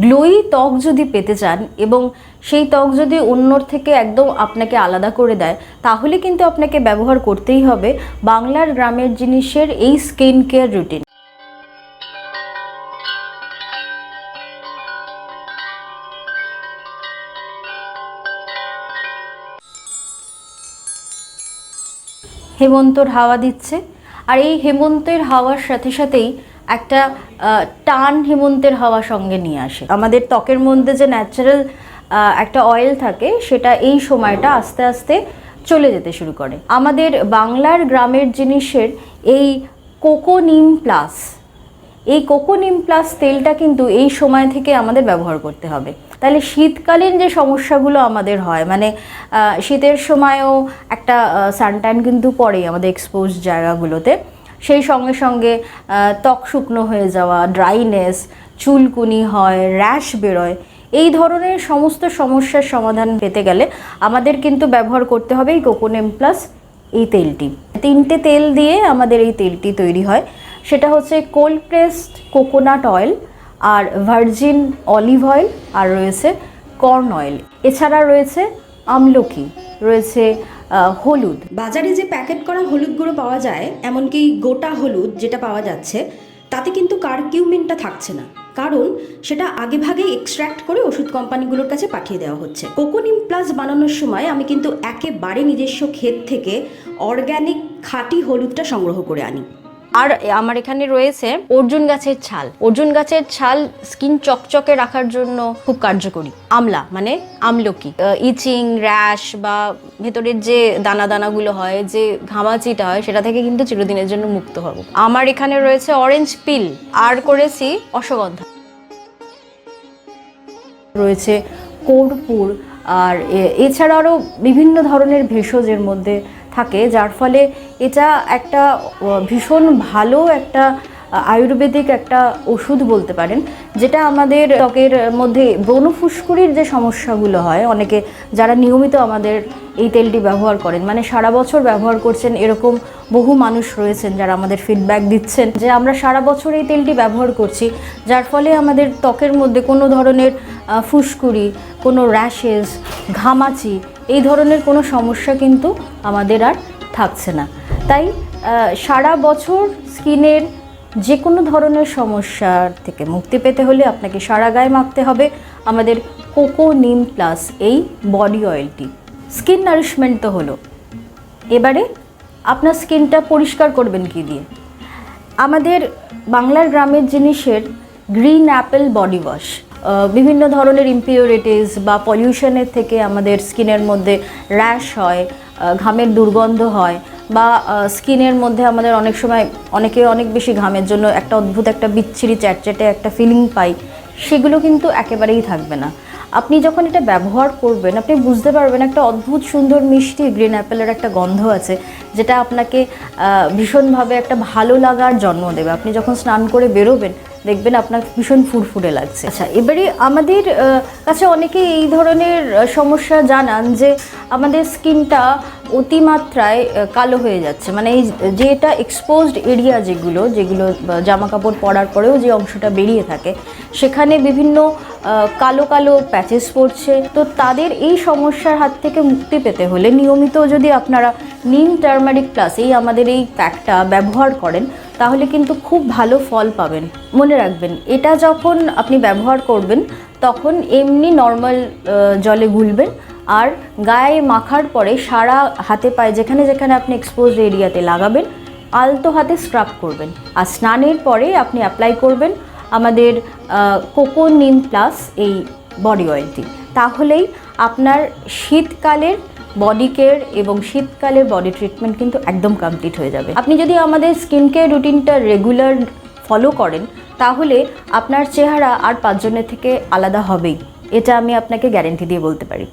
Glowy ত্বক যদি পেতে চান এবং সেই ত্বক যদি অন্যর থেকে একদম আপনাকে আলাদা করে দেয়, তাহলে কিন্তু আপনাকে ব্যবহার করতেই হবে বাংলার গ্রামের জিনিসের এই স্কিন কেয়ার রুটিন। হেমন্তর হাওয়া দিচ্ছে। আর এই হেমন্তের হাওয়ার সাথে সাথেই একটা টান হেমন্তের হাওয়া সঙ্গে নিয়ে আসে। আমাদের ত্বকের মধ্যে যে ন্যাচারাল একটা অয়েল থাকে, সেটা এই সময়টা আস্তে আস্তে চলে যেতে শুরু করে। আমাদের বাংলার গ্রামের জিনিসের এই কোকোনিম প্লাস, এই কোকোনিম প্লাস তেলটা কিন্তু এই সময় থেকে আমাদের ব্যবহার করতে হবে। তাহলে শীতকালীন যে সমস্যাগুলো আমাদের হয় মানে শীতের সময়ও একটা সানটাইন কিন্তু পড়েই আমাদের এক্সপোজ জায়গাগুলোতে। সেই সঙ্গে সঙ্গে ত্বক শুকনো হয়ে যাওয়া ড্রাইনেস চুলকুনি হয় র্যাশ বেরোয়, এই ধরনের সমস্ত সমস্যার সমাধান পেতে গেলে আমাদের কিন্তু ব্যবহার করতে হবে এই কোকোনেম প্লাস এই তেলটি। তিনটে তেল দিয়ে আমাদের এই তেলটি তৈরি হয়। সেটা হচ্ছে কোল্ড প্রেসড কোকোনাট অয়েল আর ভার্জিন অলিভ অয়েল আর রয়েছে কর্ন অয়েল এছাড়া রয়েছে আমলকি, রয়েছে হলুদ। বাজারে যে প্যাকেট করা হলুদ গুঁড়ো পাওয়া যায়, এমনকি গোটা হলুদ যেটা পাওয়া যাচ্ছে, তাতে কিন্তু কারকিউমিনটা থাকছে না। কারণ সেটা আগেভাগেই এক্সট্র্যাক্ট করে ওষুধ কোম্পানিগুলোর কাছে পাঠিয়ে দেওয়া হচ্ছে। কোকোনিম প্লাস বানানোর সময় আমি কিন্তু একেবারে নিজস্ব ক্ষেত থেকে অর্গ্যানিক খাঁটি হলুদটা সংগ্রহ করে আনি। আর আমার এখানে রয়েছে অর্জুন গাছের ছাল। অর্জুন গাছের ছাল স্কিন চকচকে রাখার জন্য খুব কার্যকরী। আমলা মানে আমলকি। ইচিং, র্যাশ বা ভেতরের যে দানা দানাগুলো হয়, যে ঘামাচিটা হয়, সেটা থেকে কিন্তু চিরদিনের জন্য মুক্ত হব। আমার এখানে রয়েছে অরেঞ্জ পিল আর করেছি অশ্বগন্ধা। রয়েছে কর্পূর, আর এছাড়া আরও বিভিন্ন ধরনের ভেষজের মধ্যে থাকে, যার ফলে এটা একটা ভীষণ ভালো একটা আয়ুর্বেদিক একটা ওষুধ বলতে পারেন, যেটা আমাদের ত্বকের মধ্যে ব্রণ ফুসকুড়ির যে সমস্যাগুলো হয়, অনেকে যারা নিয়মিত আমাদের এই তেলটি ব্যবহার করেন মানে সারা বছর ব্যবহার করছেন, এরকম বহু মানুষ রয়েছেন যারা আমাদের ফিডব্যাক দিচ্ছেন যে আমরা সারা বছর এই তেলটি ব্যবহার করছি, যার ফলে আমাদের ত্বকের মধ্যে কোনো ধরনের ফুসকুড়ি, কোনো র্যাশেস ঘামাচি, এই ধরনের কোনো সমস্যা কিন্তু আমাদের আর থাকছে না। তাই সারা বছর স্কিনের যে কোনো ধরনের সমস্যার থেকে মুক্তি পেতে হলে আপনাকে সারা গায়ে মাখতে হবে আমাদের কোকো নিম প্লাস এই বডি অয়েলটি। স্কিন নারিশমেন্ট তো হলো। এবারে আপনার স্কিনটা পরিষ্কার করবেন কি দিয়ে? আমাদের বাংলার গ্রামের জিনিসের গ্রিন অ্যাপেল বডি ওয়াশ বিভিন্ন ধরনের ইম্পিউরিটিস বা পলিউশনের থেকে আমাদের স্কিনের মধ্যে র্যাশ হয় ঘামের দুর্গন্ধ হয় বা স্কিনের মধ্যে আমাদের অনেক সময় অনেকে অনেক বেশি ঘামের জন্য একটা অদ্ভুত, একটা বিচ্ছিরি, চ্যাটচ্যাটে একটা ফিলিং পাই। সেগুলো কিন্তু একেবারেই থাকবে না। আপনি যখন এটা ব্যবহার করবেন, আপনি বুঝতে পারবেন একটা অদ্ভুত, সুন্দর, মিষ্টি গ্রিন অ্যাপেলের একটা গন্ধ আছে, যেটা আপনাকে ভীষণভাবে একটা ভালো লাগার জন্ম দেবে। আপনি যখন স্নান করে বেরোবেন দেখবেন আপনার ভীষণ ফুরফুরে লাগছে। আচ্ছা এবারে আমাদের কাছে অনেকে এই ধরনের সমস্যা জানান যে আমাদের স্কিনটা অতিমাত্রায় কালো হয়ে যাচ্ছে। মানে এই যে এটা এক্সপোজড এরিয়া যেগুলো যেগুলো জামা কাপড় পরার পরেও যে অংশটা বেরিয়ে থাকে, সেখানে বিভিন্ন কালো কালো প্যাচেস পড়ছে। তো তাদের এই সমস্যার হাত থেকে মুক্তি পেতে হলে নিয়মিত যদি আপনারা নিম টার্মারিক প্লাস এই আমাদের এই প্যাকটা ব্যবহার করেন তাহলে কিন্তু খুব ভালো ফল পাবেন। মনে রাখবেন, এটা যখন আপনি ব্যবহার করবেন, তখন এমনি নর্মাল জলে গুলবেন আর গায়ে মাখার পরে সারা হাতে পায়ে যেখানে যেখানে আপনি এক্সপোজ এরিয়াতে লাগাবেন, আলতো হাতে স্ক্রাব করবেন। আর স্নানের পরে আপনি অ্যাপ্লাই করবেন আমাদের কোকো নিম প্লাস এই বডি অয়েলটি তাহলেই আপনার শীতকালের বডি কেয়ার এবং শীতকালে বডি ট্রিটমেন্ট কিন্তু একদম কমপ্লিট হয়ে যাবে। আপনি যদি আমাদের স্কিন কেয়ার রুটিনটা রেগুলার ফলো করেন, তাহলে আপনার চেহারা আর পাঁচজনের থেকে আলাদা হবেই। এটা আমি আপনাকে গ্যারেন্টি দিয়ে বলতে পারি।